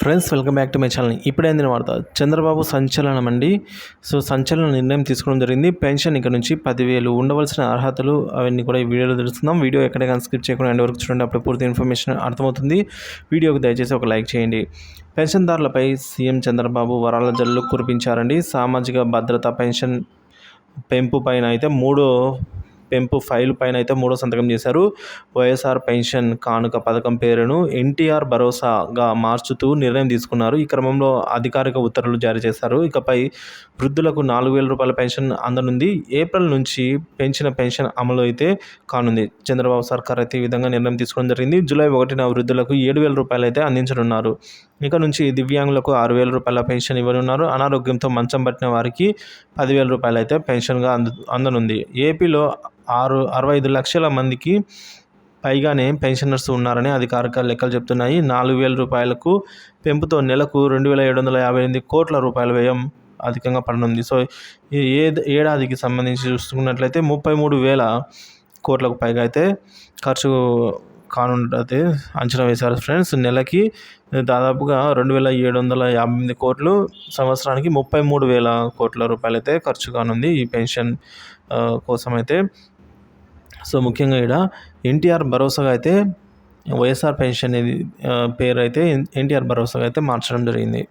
Friends welcome back to my channel. ఇప్పుడైంది వార్త. చంద్రబాబు సంచలనం అండి. సో సంచలన నిర్ణయం తీసుకోవడం జరిగింది. పెన్షన్ ఇక్కడ నుంచి పదివేలు ఉండవలసిన అర్హతలు అవన్నీ కూడా ఈ వీడియోలో తెలుస్తున్నాం. వీడియో ఎక్కడికైనా స్కిప్ చేయకుండా ఎండ్ వరకు చూడండి. అప్పుడు పూర్తి ఇన్ఫర్మేషన్ అర్థమవుతుంది. వీడియోకి దయచేసి ఒక లైక్ చేయండి. పెన్షన్దారులపై సీఎం చంద్రబాబు వరాల జల్లు కురిపించారండి. సామాజిక భద్రత పెన్షన్ పెంపు పైన అయితే మూడో పెంపు ఫైల్ పైన అయితే మూడో సంతకం చేశారు. వైఎస్ఆర్ పెన్షన్ కానుక పథకం పేరును ఎన్టీఆర్ భరోసాగా మార్చుతూ నిర్ణయం తీసుకున్నారు. ఈ క్రమంలో అధికారిక ఉత్తర్వులు జారీ చేశారు. ఇకపై వృద్ధులకు నాలుగు వేల రూపాయల పెన్షన్ అందనుంది. ఏప్రిల్ నుంచి పెంచిన పెన్షన్ అమలు అయితే కానుంది. చంద్రబాబు సర్కార్ అయితే ఈ విధంగా నిర్ణయం తీసుకోవడం జరిగింది. జూలై ఒకటిన వృద్ధులకు ఏడు వేల రూపాయలు అయితే అందించనున్నారు. ఇక నుంచి దివ్యాంగులకు ఆరు వేల రూపాయల పెన్షన్ ఇవ్వనున్నారు. అనారోగ్యంతో మంచం పట్టిన వారికి పదివేల రూపాయలు అయితే పెన్షన్గా అంద అందనుంది. ఏపీలో ఆరు అరవై ఐదు లక్షల మందికి పైగానే పెన్షనర్స్ ఉన్నారని అధికారిక లెక్కలు చెప్తున్నాయి. నాలుగు వేల రూపాయలకు పెంపుతో నెలకు రెండు వేల ఏడు వందల యాభై ఎనిమిది కోట్ల రూపాయల వ్యయం అధికంగా పడనుంది. సో ఈ ఏ ఏడాదికి సంబంధించి చూసుకున్నట్లయితే ముప్పై మూడు వేల కోట్లకు పైగా అయితే ఖర్చు కానుంటుంది అంచనా వేశారు. ఫ్రెండ్స్ నెలకి దాదాపుగా రెండు వేల ఏడు వందల యాభై ఎనిమిది కోట్లు సంవత్సరానికి ముప్పై మూడు వేల కోట్ల రూపాయలు అయితే ఖర్చు కానుంది ఈ పెన్షన్ కోసం అయితే సో ముఖ్యంగా ఇక్కడ ఎన్టీఆర్ భరోసాగా అయితే వైఎస్ఆర్ పెన్షన్ పేరు అయితే ఎన్టీఆర్ భరోసాగా అయితే మార్చడం జరిగింది.